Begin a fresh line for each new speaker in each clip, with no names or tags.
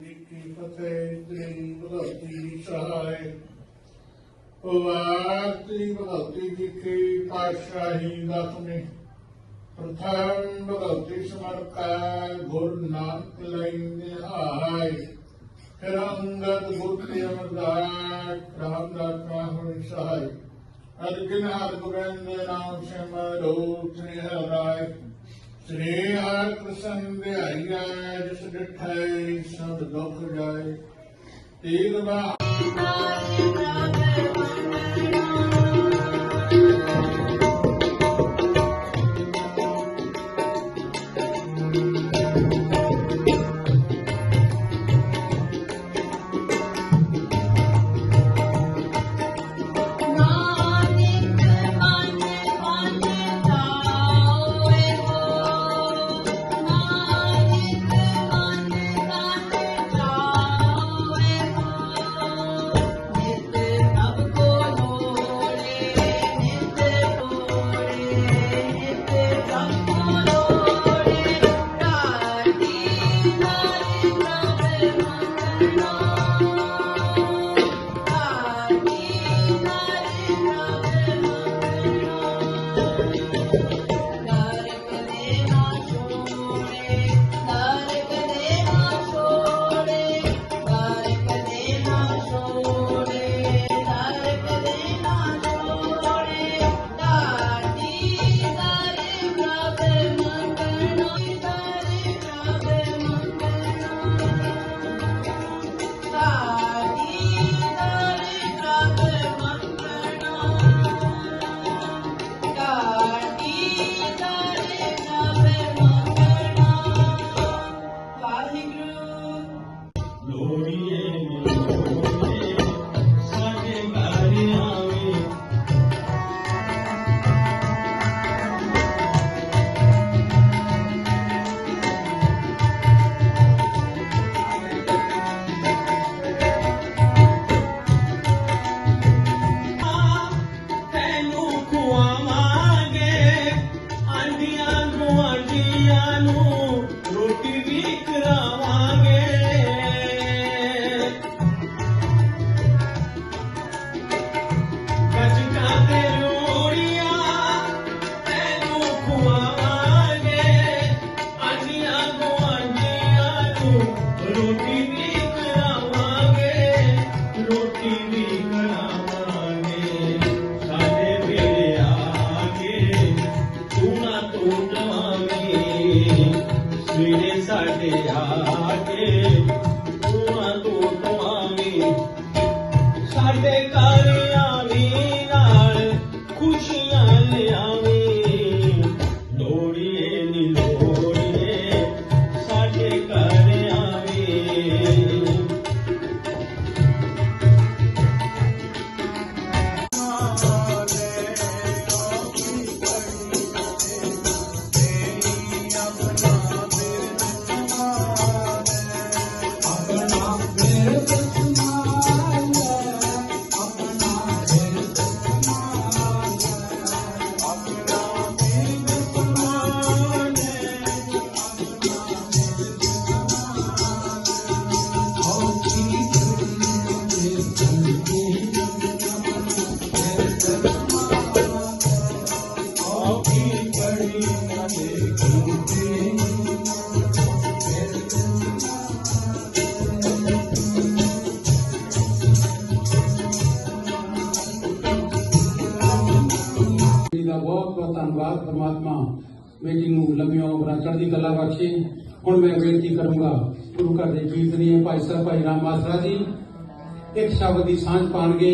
ਜੀ ਕੀ ਫਤਿਹ ਤੇਰੀ ਭਗਵਤੀ ਸਹਾਇ ਵਾਰਤੀ ਭਗਵਤੀ ਜੀ ਕੀ ਪਾਤਸ਼ਾਹੀ ਦਸਮੀ ਪ੍ਰਥਮ ਭਗਵਤੀ ਸਮਰਕਾ ਗੁਰ ਨਾਨਕ ਲੈਂਦੇ ਆਏ ਫਿਰ ਅੰਗਦ ਗੁਰਤੀ ਅਮਰਦਾਸ ਰਾਮਦਾਸ ਰਾਹੁਲ ਸਹਾਇ ਅਰਜਨ ਹਰ ਗੋਬਿੰਦ ਨਾਮ ਸਿਮਰੋ ਤ੍ਰਿ ਹਰਾਇ ਸ੍ਰੀ ਹਰਿ ਜਿਸ ਡਿਠੈ ਸਭ ਦੁੱਖ ਜਾਏ। ਤੀਰ ਬਾ
ਨਾਨਕ
ਸਵੇਰੇ ਸਾਡੇ ਆ
ਬਹੁਤ ਧੰਨਵਾਦ ਪਰਮਾਤਮਾ ਬੇਟੀ ਨੂੰ ਲੰਮੀਆਂ ਉਮਰਾਂ ਚੜ੍ਹਦੀ ਕਲਾ ਬਖਸ਼ੇ, ਹੁਣ ਮੈਂ ਬੇਨਤੀ ਕਰੂੰਗਾ ਗੁਰੂ ਘਰ ਦੇ ਕੀਰਤਨੀਏ ਭਾਈ ਸਾਹਿਬ ਭਾਈ ਰਾਮ ਮਾਸਰਾ ਜੀ, ਇੱਕ ਸ਼ਬਦ ਦੀ ਸਾਂਝ ਪਾਣਗੇ।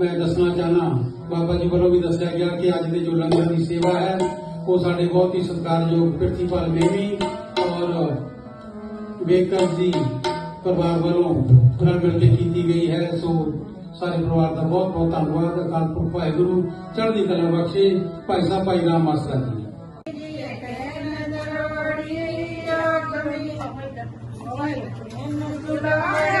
ਮੈਂ ਦੱਸਣਾ ਚਾਹਨਾ ਬਾਬਾ ਜੀ ਵੱਲੋਂ ਵੀ ਦੱਸਿਆ ਗਿਆ ਕਿ ਅੱਜ ਦੇ ਜੋ ਲੰਗਰ ਦੀ ਸੇਵਾ ਹੈ, ਉਹ ਸਾਡੇ ਬਹੁਤ ਹੀ ਸਤਿਕਾਰਯੋਗ ਪ੍ਰਿੰਸੀਪਲ ਮੇਵੀ ਔਰ ਬੇਕਰ ਜੀ ਪਰਿਵਾਰ ਵੱਲੋਂ ਨਾਲ ਮਿਲ ਕੇ ਕੀਤੀ ਗਈ ਹੈ। ਸੋ ਸਾਰੇ ਪਰਿਵਾਰ ਦਾ ਬਹੁਤ ਬਹੁਤ ਧੰਨਵਾਦ ਅਕਾਲ ਪੁਰਖ ਵਾਹਿਗੁਰੂ ਚੜ੍ਹਦੀ ਕਲਾ ਬਖਸ਼ੇ ਭਾਈ ਸਾਹਿਬ ਭਾਈ ਰਾਮ ਮਾਸਟਰ ਜੀ
ਬਾਬੇ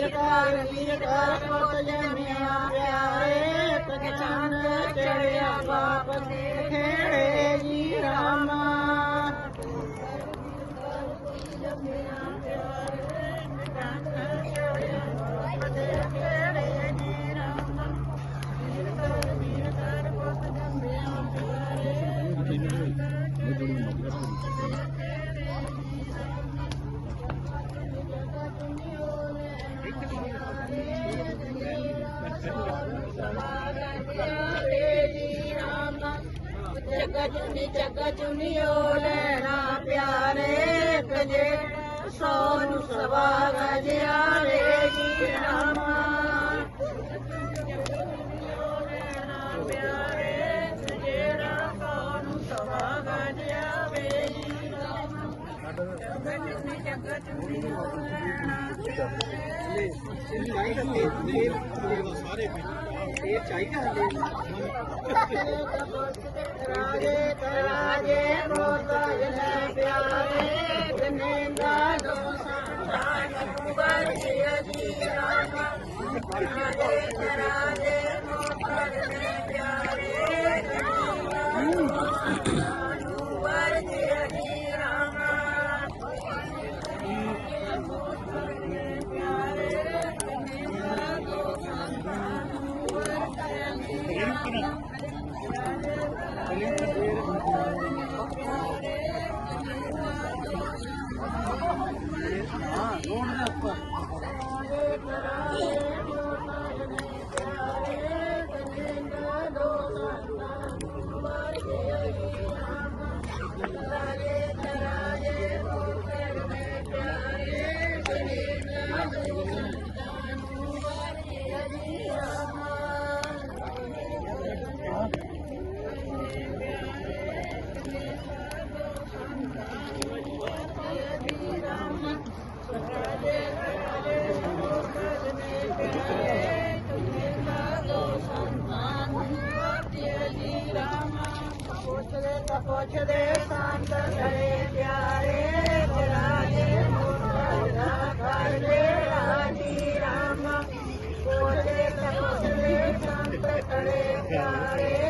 वीरकार वीरकार कौतल में आए पहचान चढ़िया बाप खेड़े जी रामा। ਜਗਾ ਚੁਨੀ ਜਗਾ ਲੈਣਾ ਪਿਆਰੇ ਕਜੇ ਸੋਨੂ ਸਵਾ ਗਜਿਆ ਰੇ ਜੀ ਰਾਮਾ ਰਾਜੇ ਰਾਜੇ ਮੋਤਾ प्यारे करारे प्यारे गनेंदा दोसा ठाकुर जी प्यारे गनेंदा Thank you. कुछ दे संत करे, प्यारे बुलाए कर ले राज़ी राम। कुछ दे संत करे, प्यारे